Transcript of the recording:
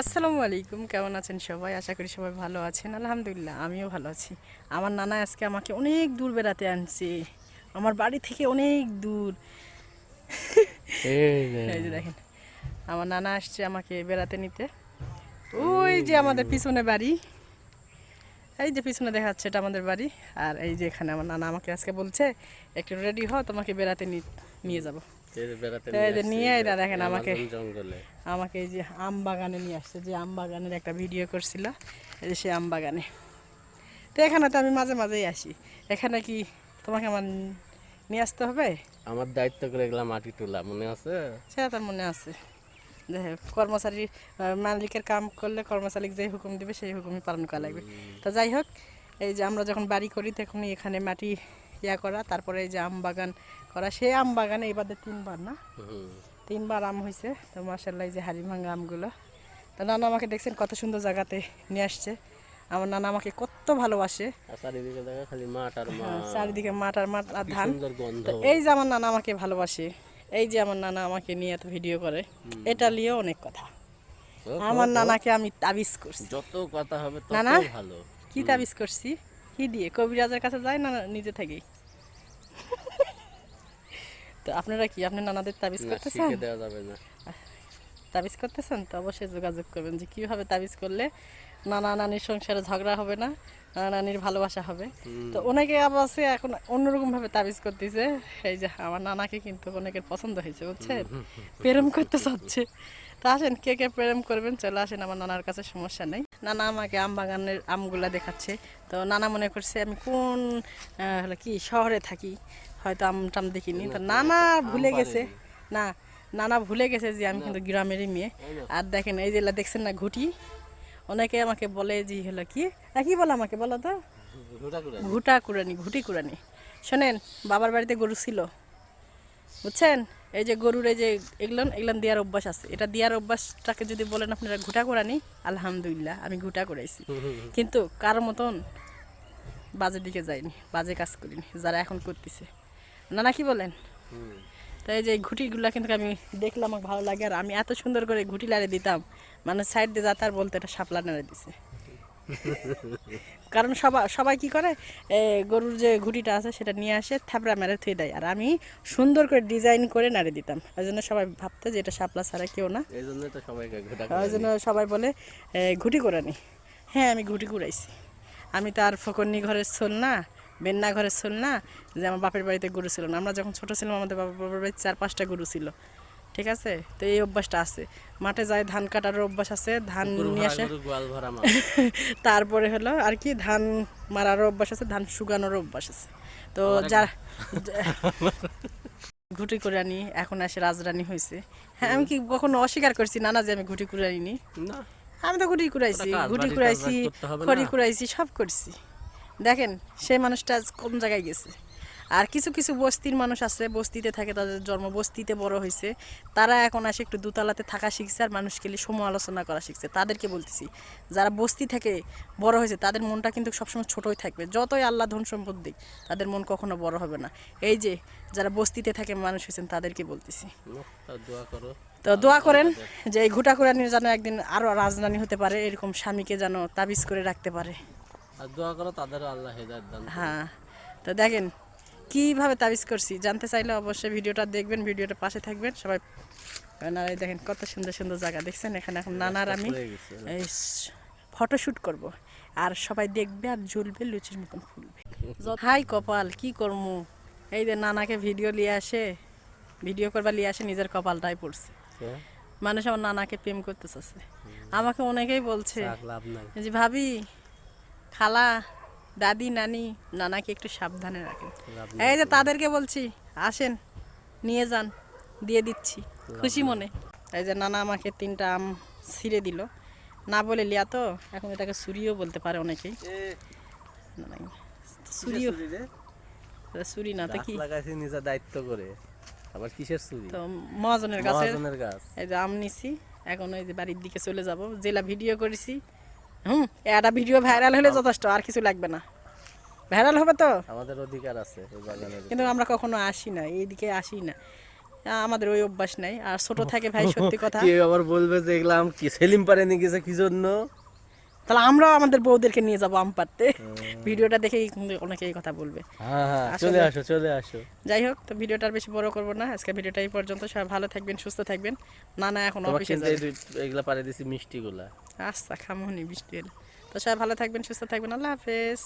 আসসালামু আলাইকুম কেমন আছেন সবাই? আশা করি সবাই ভালো আছেন। আলহামদুলিল্লাহ আমিও ভালো আছি। আমার নানা আজকে আমাকে অনেক দূর বেড়াতে আনছে। আমার বাড়ি থেকে অনেক দূর। এই যে দেখেন আমার নানা আসছে আমাকে বেড়াতে নিতে। ওই যে আমাদের পিছনে বাড়ি। এই যে পিছনে দেখা যাচ্ছে এটা আমাদের বাড়ি। আর এই যে এখানে আমার নানা আমাকে আজকে বলছে একটু রেডি হ তোমাকে বেড়াতে নিয়ে যাব। নিয়ে এরা দেখেন আমাকে আমাকে এই যে আম বাগানে নিয়ে আসছে যে আম বাগানের একটা ভিডিও করছিল এই যে সে আম বাগানে। তো এখানে তো আমি মাঝে মাঝেই আসি। এখানে কি তোমাকে আমার নিয়ে আসতে হবে? আমার দায়িত্ব করে গেলাম মাটি তোলা মনে আছে? সেটা তার মনে আছে। কর্মচারী মালিকের কাম করলে কর্মচারী যে হুকুম দিবে সেই হুকুমই পালন করা লাগবে। তো যাই হোক এই যে আমরা যখন বাড়ি করি তখনই এখানে মাটি ইয়া করা তারপরে এই যে আম বাগান করা সেই আম বাগানে এবারে তিনবার না? তিনবার আম হয়েছে তো মার্শাল্লাহ এই যে হাড়ি ভাঙা আমগুলো। তো নানা আমাকে দেখছেন কত সুন্দর জায়গাতে নিয়ে আসছে। আমার নানা আমাকে কত ভালোবাসে। চারিদিকে খালি মাঠ আর হ্যাঁ, মাঠ। চারিদিকে মাঠ আর মাঠ আর ধান। এই যে আমার নানা আমাকে ভালোবাসে এই যে আমার নানা আমাকে নিয়ে এত ভিডিও করে এটা নিয়েও অনেক কথা। আমার নানাকে আমি তাবিজ করছি। যত কথা হবে তত। ভালো। কি তাবিজ করছি? কি দিয়ে? কবিরাজের কাছে যায় না নিজে থেকেই? তো আপনারা কি আপনার নানাদের তাবিজ করতেছেন? দেওয়া যাবে না। তাবিজ করতেছেন? তো অবশ্যই যোগাযোগ করবেন যে কীভাবে তাবিজ করলে নানা নানির সংসারে ঝগড়া হবে না নানা নানির ভালোবাসা হবে। তো অনেকে আবার আছে এখন অন্যরকম ভাবে তাবিজ করতেছে। এই যে আমার নানাকে কিন্তু অনেকের পছন্দ হয়েছে বুঝছেন? প্রেম করতে চাচ্ছে। তা আসেন কে কে প্রেম করবেন? চলে আসেন আমার নানার কাছে সমস্যা নেই। নানা আমাকে আম বাগানের আমগুলা দেখাচ্ছে। তো নানা মনে করছে আমি কোন হলো কি শহরে থাকি। হয়তো আম টাম দেখিনি। তো নানা ভুলে গেছে। না নানা ভুলে গেছে যে আমি কিন্তু গ্রামেরই মেয়ে। আর দেখেন এই যেগুলা দেখছেন না ঘুটি? অনেকে আমাকে বলে যে হলো কি? কি বলে আমাকে বলো তো? ঘুটা কুড়ানি। ঘুটি কুড়ানি শোনেন বাবার বাড়িতে গরু ছিল। বুঝছেন? এই যে গরুর এই যে এগুলো এগুলো দেওয়ার অভ্যাস আছে। এটা দেওয়ার অভ্যাসটাকে যদি বলেন আপনারা ঘুটা কুড়ানি আলহামদুলিল্লাহ আমি ঘুটা করাইছি কিন্তু কার মতন বাজে দিকে যাইনি বাজে কাজ করিনি যারা এখন করতেছে। না না কি বলেন। তাই যে ঘুটিগুলো কিন্তু আমি দেখলাম আমার ভালো লাগে। আর আমি এত সুন্দর করে ঘুটি লাড়ে দিতাম মানে সাইড দিয়ে যাতে আর বলতে এটা সাপলা নাড়ে দিছে। কারণ সবাই সবাই কি করে গরুর যে ঘুটিটা আছে সেটা নিয়ে আসে থাপড়া মেরে থুয়ে দেয়। আর আমি সুন্দর করে ডিজাইন করে নাড়ে দিতাম। ওই জন্য সবাই ভাবতে যে এটা সাপলা ছাড়া কেউ না। ওই জন্য সবাই বলে ঘুটি করে নি হ্যাঁ আমি ঘুটি কুড়াইছি। আমি তো আর ফকরনি ঘরের ছোল না বেন্না ঘরের ছোল না যে আমার বাপের বাড়িতে গরু ছিল না। আমরা যখন ছোট ছিলাম আমাদের বাবার বাড়িতে চার পাঁচটা গরু ছিল। ঠিক আছে? তো এই অভ্যাসটা আছে। মাঠে যায় ধান কাটার অভ্যাস আছে। ধান নিয়ে আসে। তারপরে হলো আর কি ধান মারারও অভ্যাস আছে ধান শুকানোর অভ্যাস আছে। তো যারা ঘুটি করে আনি এখন এসে রাজরানী হয়েছে হ্যাঁ আমি কি কখনো অস্বীকার করছি? না না যে আমি ঘুটি করে আনিনি না। আমি তো ঘুটি কুড়াইছি ঘুটি হবে খড়ি না? কুড়াইছি সব করছি। দেখেন সেই মানুষটা আজ কোন জায়গায় গেছে? আর কিছু কিছু বস্তির মানুষ আছে বস্তিতে থাকে তাদের জন্ম বস্তিতে বড় হয়েছে। তারা এখন আসে একটু দুতলাতে থাকা শিখছে আর মানুষকে নিয়ে সমালোচনা করা শিখছে। তাদেরকে বলতেছি যারা বস্তি থেকে বড় হয়েছে তাদের মনটা কিন্তু সবসময় ছোটই থাকবে। যতই আল্লাহ ধন সম্পদ দিক তাদের মন কখনো বড় হবে না। এই যে যারা বস্তিতে থাকে মানুষ হয়েছেন তাদেরকে বলতেছি। দোয়া তো দোয়া করেন যে এই ঘুটা কুড়ানি যেন একদিন আরও রাজধানী হতে পারে এরকম স্বামীকে যেন তাবিজ করে রাখতে পারে। আর দোয়া করো তাদেরও আল্লাহ হেদায়ত দান হ্যাঁ তো দেখেন কীভাবে তাবিজ করছি জানতে চাইলে অবশ্যই ভিডিওটা দেখবেন ভিডিওটা পাশে থাকবেন। সবাই এই দেখেন কত সুন্দর সুন্দর জায়গা দেখছেন? এখানে এখন নানার আমি হয়ে। ফটোশ্যুট করব। আর সবাই দেখবে আর ঝুলবে লুচির মতন ফুলবে। হাই কপাল কি করমু? এই যে নানাকে ভিডিও নিয়ে আসে ভিডিও করবার নিয়ে আসে নিজের কপালটাই পড়ছে। হ্যাঁ? মানুষ আমার নানাকে প্রেম করতে চাচ্ছে আমাকে অনেকেই বলছে যে ভাবি খালা দাদি নানি নানাকে একটু সাবধানে রাখেন। এই যে তাদেরকে বলছি আসেন নিয়ে যান দিয়ে দিচ্ছি। খুশি মনে। এই যে নানা আমাকে তিনটা আম ছিঁড়ে দিল। না বলে লিয়া তো এখন এটাকে সুরিও বলতে পারে অনেকেই। সুরিও। সুরি না তো কি? লাগাইছি নিজের দায়িত্ব করে। আবার কিসের চুরি তো মহাজনের কাছে গাছ। এই যে আম নিছি এখন ওই যে বাড়ির দিকে চলে যাব। জেলা ভিডিও করেছি। হুম একটা ভিডিও ভাইরাল হলে যথেষ্ট আর কিছু লাগবে না। ভাইরাল হবে তো? আমাদের অধিকার আছে কিন্তু আমরা কখনো আসি না এইদিকে আসি না। আমাদের ওই অভ্যাস নাই আর ছোট থাকে ভাই সত্যি কথা। আবার বলবে যে এগুলো কি সেলিম পারে নিয়ে গেছে কি জন্য? তাহলে আমরাও আমাদের বউদেরকে নিয়ে যাব আম পাড়তে। ভিডিওটা দেখেই অনেকে এই কথা বলবে। হ্যাঁ হ্যাঁ চলে আসো চলে আসো। যাই হোক তো ভিডিওটা আর বেশি বড় করব না। আজকে ভিডিওটা এই পর্যন্ত। সবাই ভালো থাকবেন সুস্থ থাকবেন। না না এখন অফিসে এগুলা পারে দিছি মিষ্টি গুলা আচ্ছা খামোনি মিষ্টি তো সবাই ভালো থাকবেন সুস্থ থাকবেন। আল্লাহ হাফেজ।